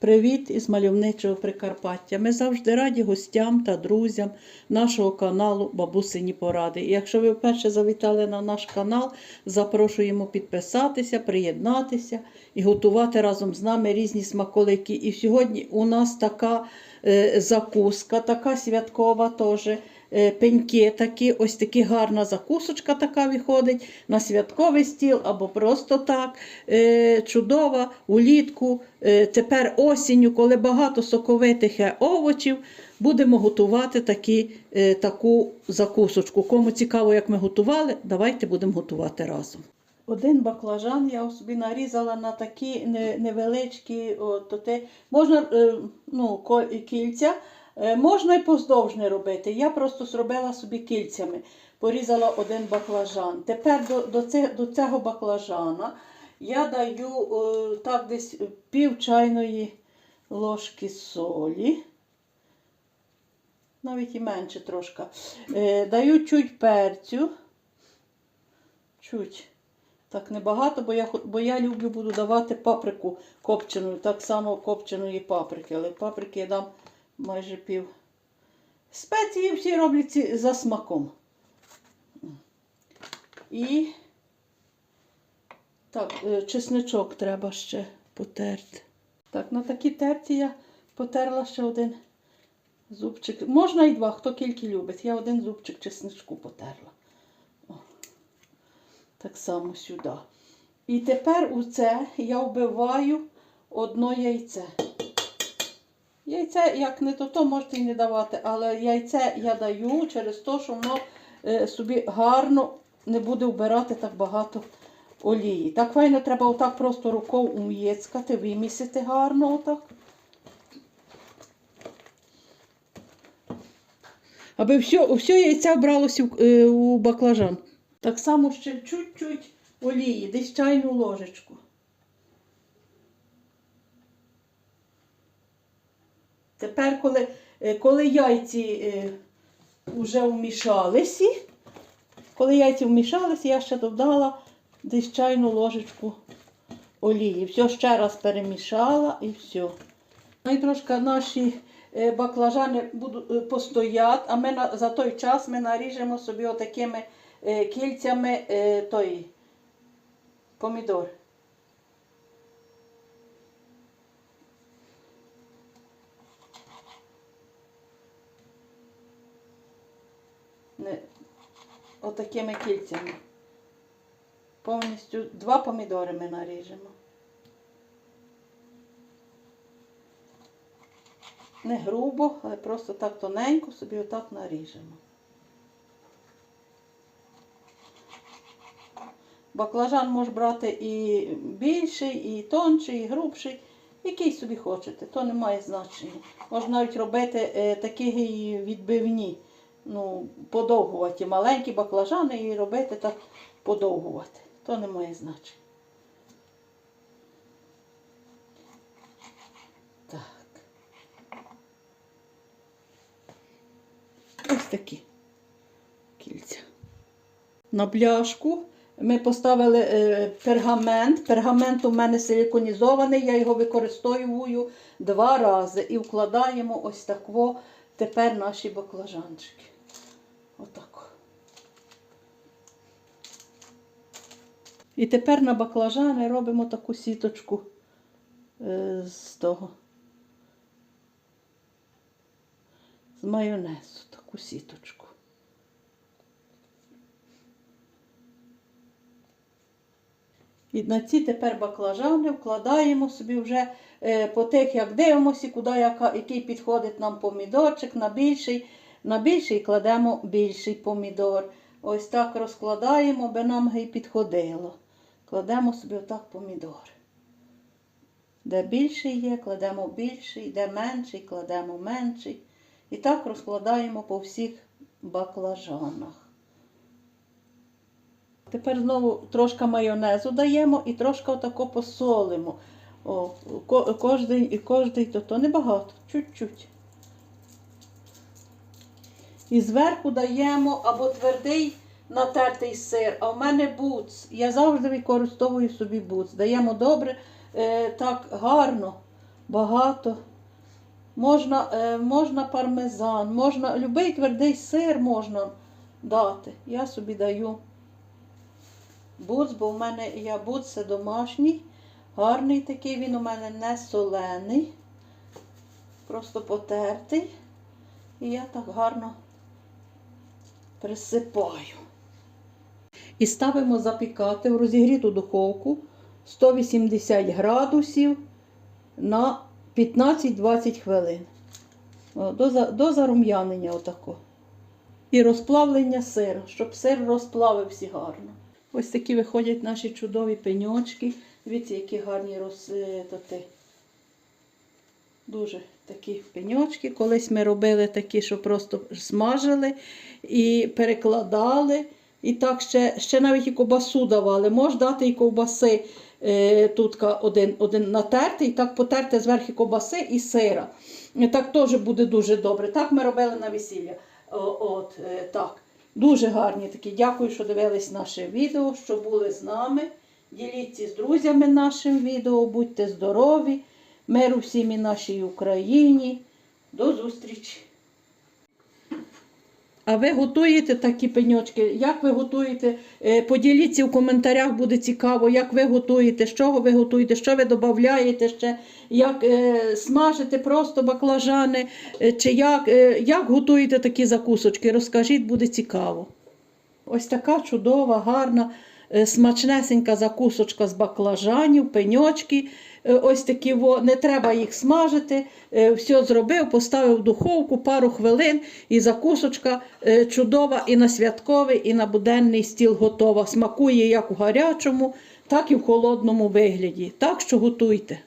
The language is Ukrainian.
Привіт із мальовничого Прикарпаття. Ми завжди раді гостям та друзям нашого каналу Бабусині Поради. І якщо ви вперше завітали на наш канал, запрошуємо підписатися, приєднатися і готувати разом з нами різні смаколики. І сьогодні у нас така е, закуска, така святкова теж. Е, Пеньки такі, ось такі гарна закусочка така виходить на святковий стіл або просто так. Е, чудова улітку. Е, тепер осінню, коли багато соковитих овочів, будемо готувати такі, таку закусочку. Кому цікаво, як ми готували, давайте будемо готувати разом. Один баклажан я собі нарізала на такі невеличкі, от, можна ну, кільця, можна і поздовж не робити. Я просто зробила собі кільцями, порізала один баклажан. Тепер до, до, це, до цього баклажана я даю е, так десь пів чайної ложки солі. Навіть і менше трошки. Е, даю чуть перцю. Чуть. Так небагато, бо я, бо я люблю буду давати паприку копчену, так само копченої паприки. Але паприки я дам майже пів. Спеції всі роблять за смаком. І так, е, чесничок треба ще потерти. Так, на такій терті я потерла ще один зубчик. Можна і два, хто кільки любить. Я один зубчик чесничку потерла. О. Так само сюди. І тепер у це я вбиваю одно яйце. Яйце, як не то, то можете і не давати, але яйце я даю через те, що воно е, собі гарно не буде вбирати так багато олії. Так файно треба отак просто рукою ум'єцкати, вимісити гарно отак. Аби все, все яйця вбралося е, у баклажан. Так само ще чуть-чуть олії, десь чайну ложечку. Тепер, коли, е, коли яйці е, вже вмішалися, коли яйці вмішалися, я ще додала десь чайну ложечку олії. Все ще раз перемішала і все. Ну і трошки наші е, баклажани будуть е, постоять, а ми за той час ми наріжемо собі отакими е, кільцями е, той помідор. Не, отакими кільцями. Повністю два помідори ми наріжемо. Не грубо, але просто так тоненько собі отак наріжемо. Баклажан може брати і більший, і тонший, і грубший, який собі хочете, то не має значення. Можна навіть робити е, такі відбивні, ну, подовгувати маленькі баклажани і робити так подовгувати. То не має значення. Так. Ось такі кільця. На пляшку ми поставили е, пергамент. Пергамент у мене силіконізований, я його використовую два рази і вкладаємо ось такво тепер наші баклажанчики. Отак. І тепер на баклажани робимо таку сіточку е, з того. З майонезу таку сіточку. І на ці тепер баклажани вкладаємо собі вже е, по тих, як дивимося, куди який підходить нам помідорчик на більший. На більший кладемо більший помідор. Ось так розкладаємо, аби нам і підходило. Кладемо собі отак помідор. Де більший є, кладемо більший, де менший, кладемо менший. І так розкладаємо по всіх баклажанах. Тепер знову трошки майонезу даємо і трошки отако посолимо. О, кожний, і кожний, то, то небагато, чуть-чуть. І зверху даємо або твердий натертий сир, а в мене буц. Я завжди використовую собі буц. Даємо добре, е, так гарно багато. Можна, е, можна пармезан, можна, любий твердий сир можна дати. Я собі даю буц, бо в мене я буц домашній, гарний такий, він у мене не солений, просто потертий. І я так гарно присипаю. І ставимо запікати в розігріту духовку 180 градусів на 15-20 хвилин. До, зарум'янення отако. І розплавлення сиру, щоб сир розплавився гарно. Ось такі виходять наші чудові пеньочки. Дивіться, які гарні роз... Дуже такі пеньочки. Колись ми робили такі, що просто смажили і перекладали. І так ще, ще навіть і ковбасу давали. Можеш дати і ковбаси е, тут один, один натертий, так потерти зверху ковбаси і сира. І Так теж буде дуже добре. Так ми робили на весілля. О, От, е, так. Дуже гарні такі. Дякую, що дивились наше відео, що були з нами. Діліться з друзями нашим відео, будьте здорові, миру всім і нашій Україні. До зустрічі! А ви готуєте такі пеньочки? Як ви готуєте? Е, Поділіться в коментарях, буде цікаво, як ви готуєте, з чого ви готуєте, що ви додаєте ще, як е, смажите просто баклажани, е, чи як, е, як готуєте такі закусочки? Розкажіть, буде цікаво. Ось така чудова, гарна, смачнесенька закусочка з баклажанів, пеньочки. Е, Ось такі, не треба їх смажити. Е, Все зробив, поставив в духовку пару хвилин, і закусочка е, чудова і на святковий, і на буденний стіл готова. Смакує як у гарячому, так і в холодному вигляді. Так що готуйте.